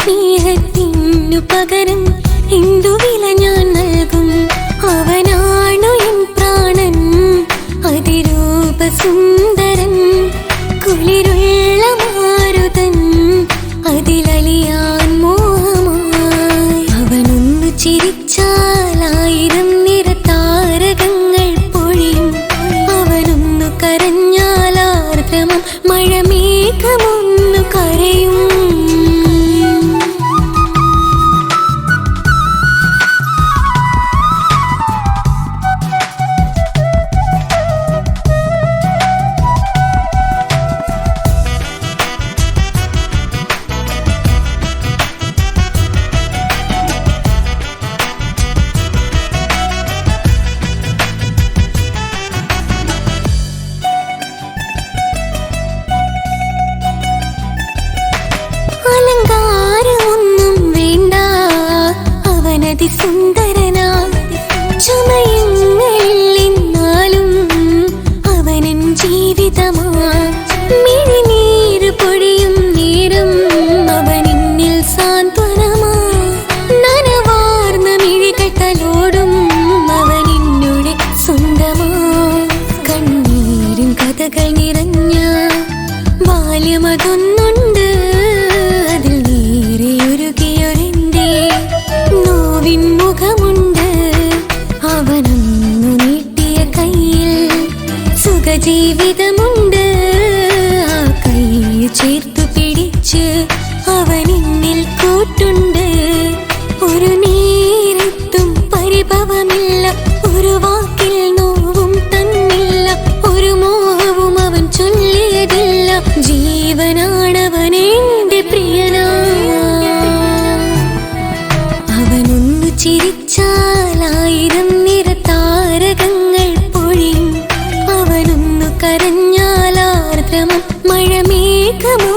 സ്നേഹത്തിനു പകരം ഹിന്ദുവില വില ഞാൻ നൽകും. അവ kadın കരഞ്ഞാലായിരം നിര താരകങ്ങൾ കരഞ്ഞാലാർദ്രമം മഴമേഘമോ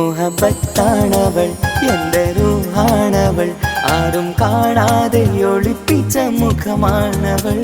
മുഹബത്താണവൾ എന്റെ റൂഹാണവൾ ആരും കാണാതെ ഒളിപ്പിച്ച മുഖമാണവൾ.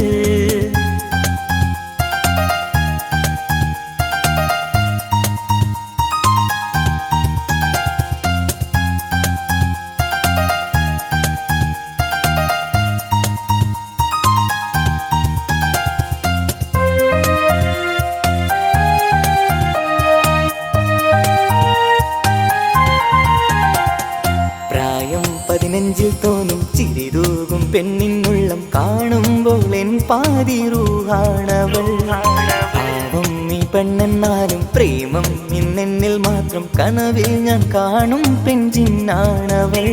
ഈ പെണ്ണെന്നാലും പ്രേമം ഇന്നെന്നിൽ മാത്രം കനവിൽ ഞാൻ കാണും പെഞ്ചിന്നാണവൾ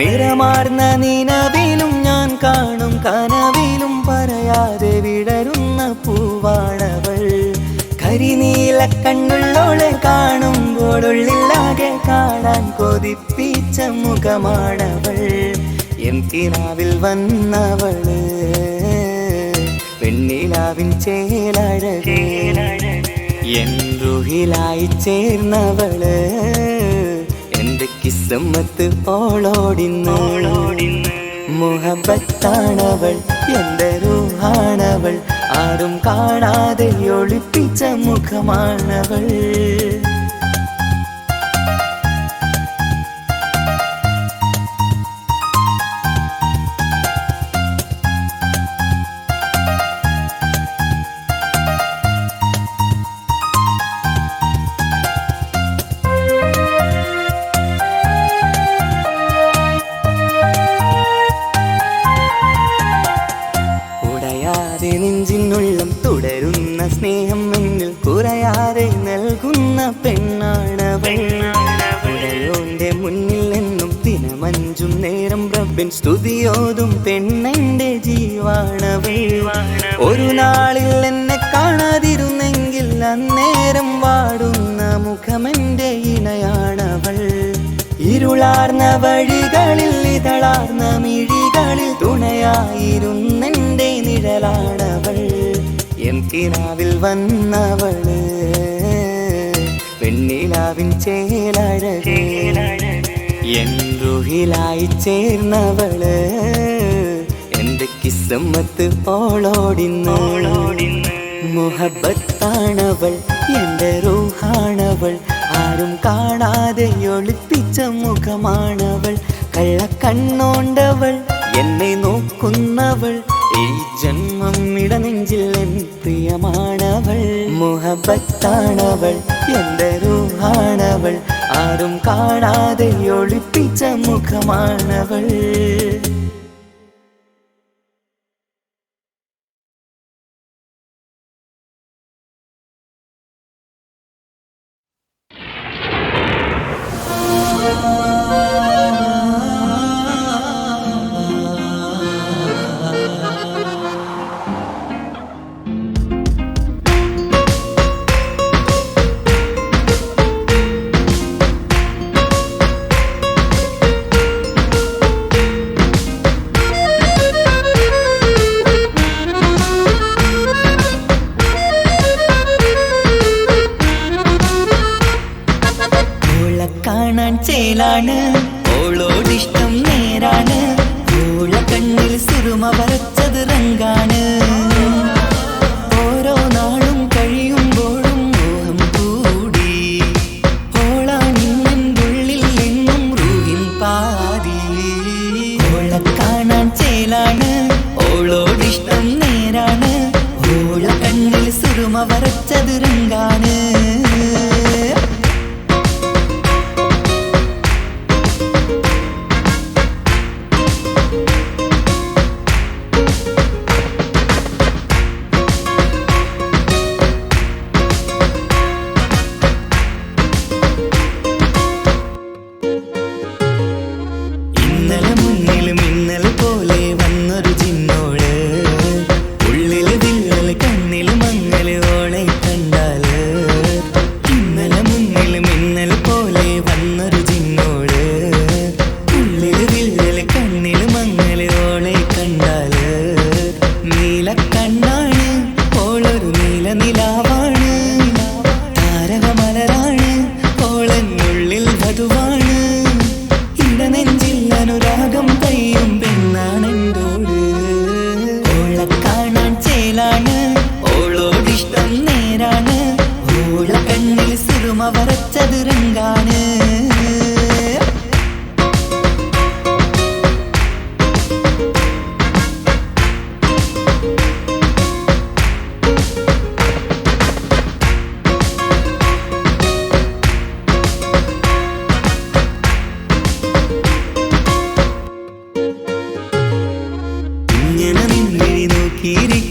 നിറമാർന്ന നിലവിലും ഞാൻ കാണും കനവിലും പറയാതെ വിടരുന്ന പൂവാണവൾ. കരിനീല കണ്ണുള്ളോളെ കാണുമ്പോഴുള്ളില്ലാകെ കാണാൻ കൊതിപ്പിച്ച മുഖമാണവൾ. എന്തിനാവിൽ വന്നവൾ പെണ്ണിലാവിൻ ചേലഴകേ. എൻ റുഹിലായി ചേർന്നവൾ. എന്റെ കിസ്സമ്മത്ത് ഓളോടിന്നോളോടി മുഹബത്താണവൾ എന്റെ റൂഹാണവൾ. ആരും കാണാതെ ഒളിപ്പിച്ച മുഖമാണവൾ. പെണ്ണെന്റെ ജീവാണവൾ ഒരു നാളിൽ എന്നെ കാണാതിരുന്നെങ്കിൽ അന്നേരം വാടുന്ന മുഖമെന്റെ ഇണയാണവൾ. ഇരുളാർന്ന വഴികളിൽ ഇതളാർന്ന മിഴികളിൽ തുണയായിരുന്നെന്റെ നിഴലാണവൾ. എന്തിനാവിൽ വന്നവൾ പെണ്ണിലാവിൻ ചേലഴകേ. എൻ റുഹിലായി ചേർന്നവൾ. എന്റെ കിസ്സമ്മത്ത് ഓളോടിന്നോളോടി മുഹബത്താണവൾ എന്റെ റൂഹാണവൾ. ആരും കാണാതെ ഒളിപ്പിച്ച മുഖമാണവൾ. കള്ളക്കണ്ണോണ്ടവൾ എന്നെ നോക്കുന്നവൾ. ഈ ജന്മം ഇടനെഞ്ചിൽ എൻ പ്രിയമാണവൾ. മുഹബത്താണവൾ എന്റെ റൂഹാണവൾ. ആരും കാണാതെ ഒളിപ്പിച്ച മുഖമാണവൾ Piri.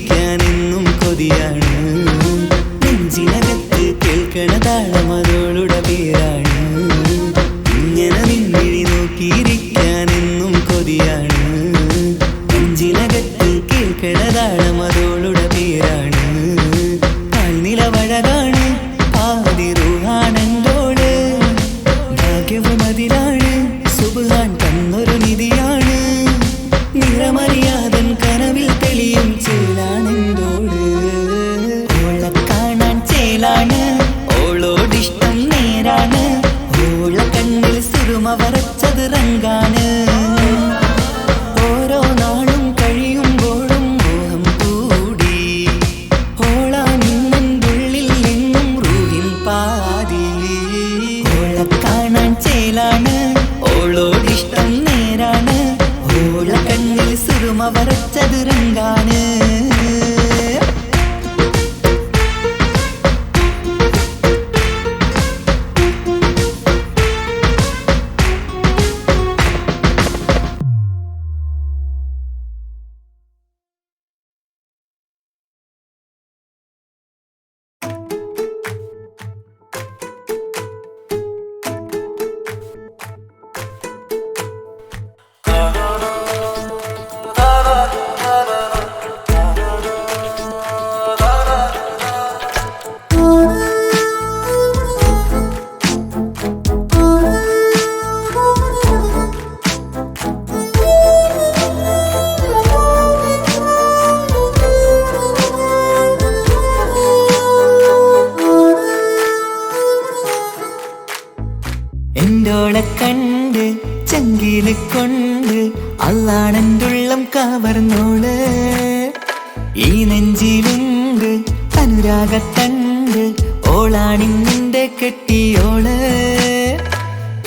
അനുരാഗത്തണ്ട് ഓളാണിന്നിന്റെ കെട്ടിയോൾ.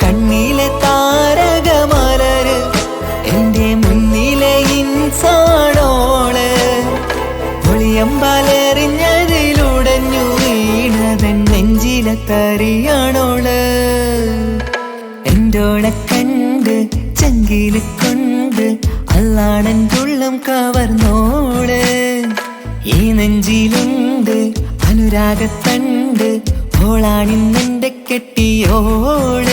കണ്ണിലെ താരകമലര് എന്റെ മുന്നിലെ ഇൻസാണോൾ. ഒളിയമ്പാലെറിഞ്ഞതിലുടഞ്ഞു വീണതൻ നെഞ്ചിലെ തറിയാണോൾ എന്തോളെ കണ്ട് ചെങ്കിൽ കൊണ്ട് അല്ലാണൻ തുള്ളം കവർന്നോൾ. ഈ നെഞ്ചിലുണ്ട് അനുരാഗത്തണ്ട് ഓളാണിന്നെന്റെ കെട്ടിയോൾ.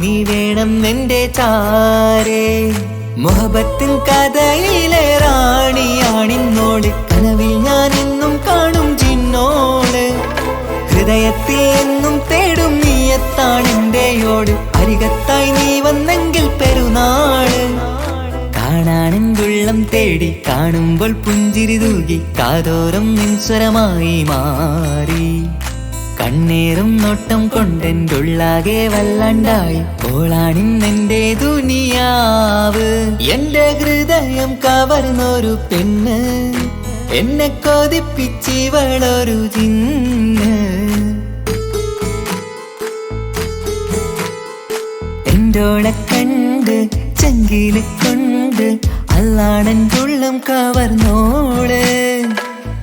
നീ വേണം നിന്റെ ചാരേ. മുഹബത്തിൻ കഥയിലെ റാണിയാണിന്നോട് കനവിൽ ഞാൻ ഇന്നും കാണും ചിന്നോൾ ഹൃദയത്തിൽ എന്നും തേടും നീയത്താണെന്റെയോട് അരികത്തായി നീ വന്നെങ്കിൽ പെരുന്നാൾ. കാണാനെങ്കുള്ളം തേടി കാണുമ്പോൾ പുഞ്ചിരി തൂകി കാതോരം നിൻസ്വരമായി മാറി. കണ്ണേറും നോട്ടം കൊണ്ടെന്റെ ഉള്ളാകെ വല്ലാണ്ടായി ഓളാണിന്നെന്റെ ദുനിയാവ്. എന്റെ ഹൃദയം കവർന്നൊരു പെണ്ണ്. എന്നെ കൊതിപ്പിച്ചിവളൊരു ചിന്ന് എന്തോളെ കണ്ട് ചങ്കിൽ കൊണ്ട് അല്ലാണൻ ഉള്ളം കവർന്നോൾ.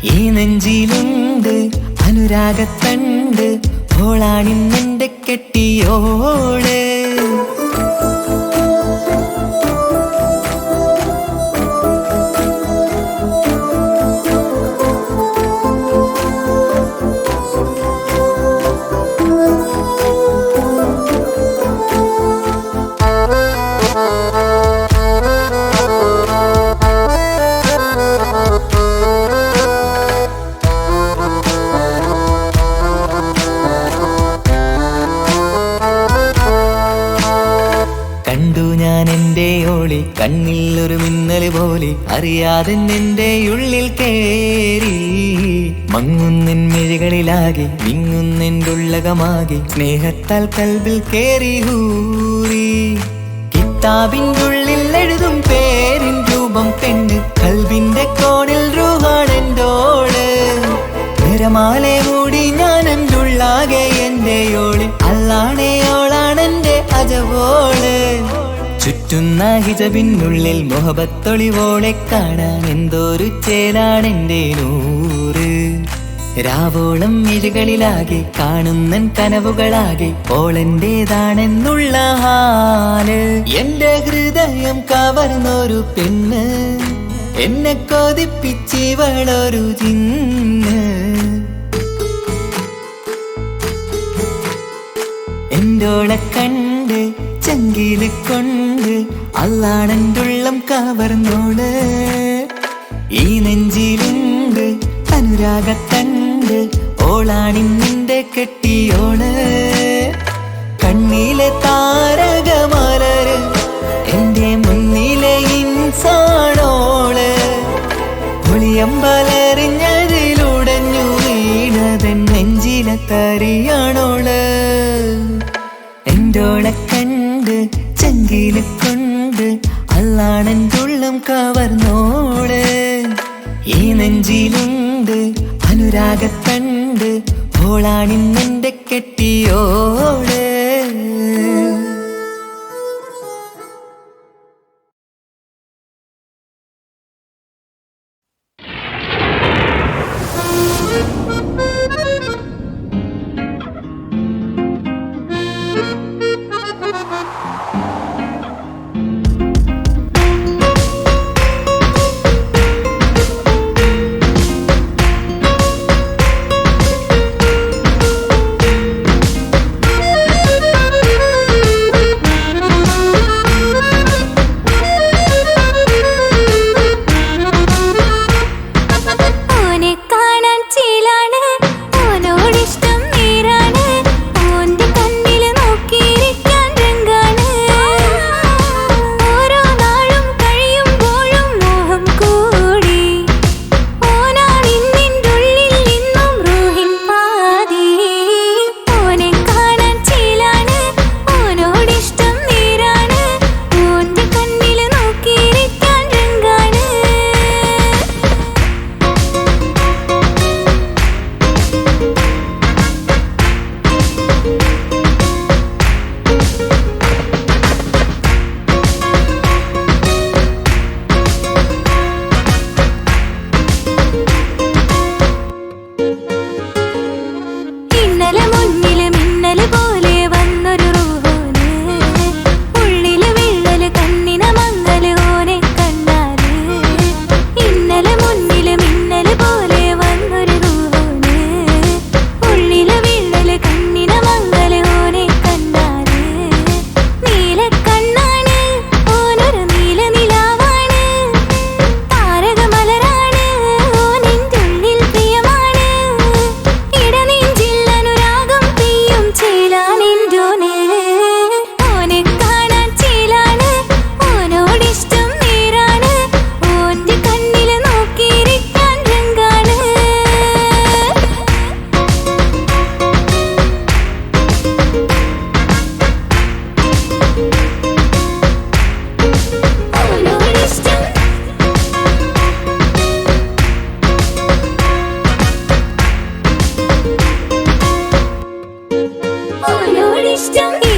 ഈ നെഞ്ചിലുണ്ട് അനുരാഗത്തണ്ട് ഓളാണിന്നെന്റെ കെട്ടിയോൾ ഓളി കണ്ണിൽ ഒരു മിന്നൽ പോലെ അറിയാതെ നിന്റെ ഉള്ളിൽ കേറി. മങ്ങുന്നിൻ മിഴികളിലാകെ നിങ്ങുന്നിന്റെ ഉള്ളകമാകെ സ്നേഹത്താൽ കൽവിൽ കേറി ഹൂറി കിതാബിന്റെ ഉള്ളിൽ എഴുതും പേരിൻ രൂപം പെണ്ണ് കൽവിന്റെ കോണിൽ രൂഹാണെന്റോൾ നിരമാലെ മൂടി ഞാൻ എന്റെ ഓൾ അല്ലാണേ ഓളാണെന്റെ അജവോൾ. ചുറ്റുന്ന ഹിജബിനുള്ളിൽ മുഹബത്തൊളിവോളെ കാണാൻ എന്തോരു ചേലാണെന്റെ നൂറ്. രാവോളം മിഴികളിലാകെ കാണുന്നൻ കനവുകളാകെ ഓളെന്റേതാണെന്നുള്ള ഹാൽ. എന്റെ ഹൃദയം കവർന്നൊരു പെണ്ണ് എന്നെ കൊതിപ്പിച്ചിവളൊരു ചിന്ന് എന്റോളെ കണ്ട് ചങ്കിൽ കൊണ്ട് അല്ലാണെന്തുള്ളം കവർന്നോട്. ഈ നെഞ്ചിലുണ്ട് അനുരാഗത്തണ്ട്. ഓളാണി നിന്റെ കെട്ടിയോട്. കണ്ണിലെ താരകമലര് എന്റെ മുന്നിലെ ഇൻസാണോൾ. പുളിയമ്പലറിഞ്ഞതിലുടഞ്ഞു വീണതൻ നെഞ്ചിലെ തരിയാണോൾ എന്തോളെ ചങ്കിൽ കൊണ്ട് അല്ലാണൻ തുള്ളം കവർന്നോൾ ഈ നെഞ്ചിലുണ്ട്. അനുരാഗത്തണ്ട്. ഓളാണിന്നെന്റെ കെട്ടിയോൾ お料理しちゃう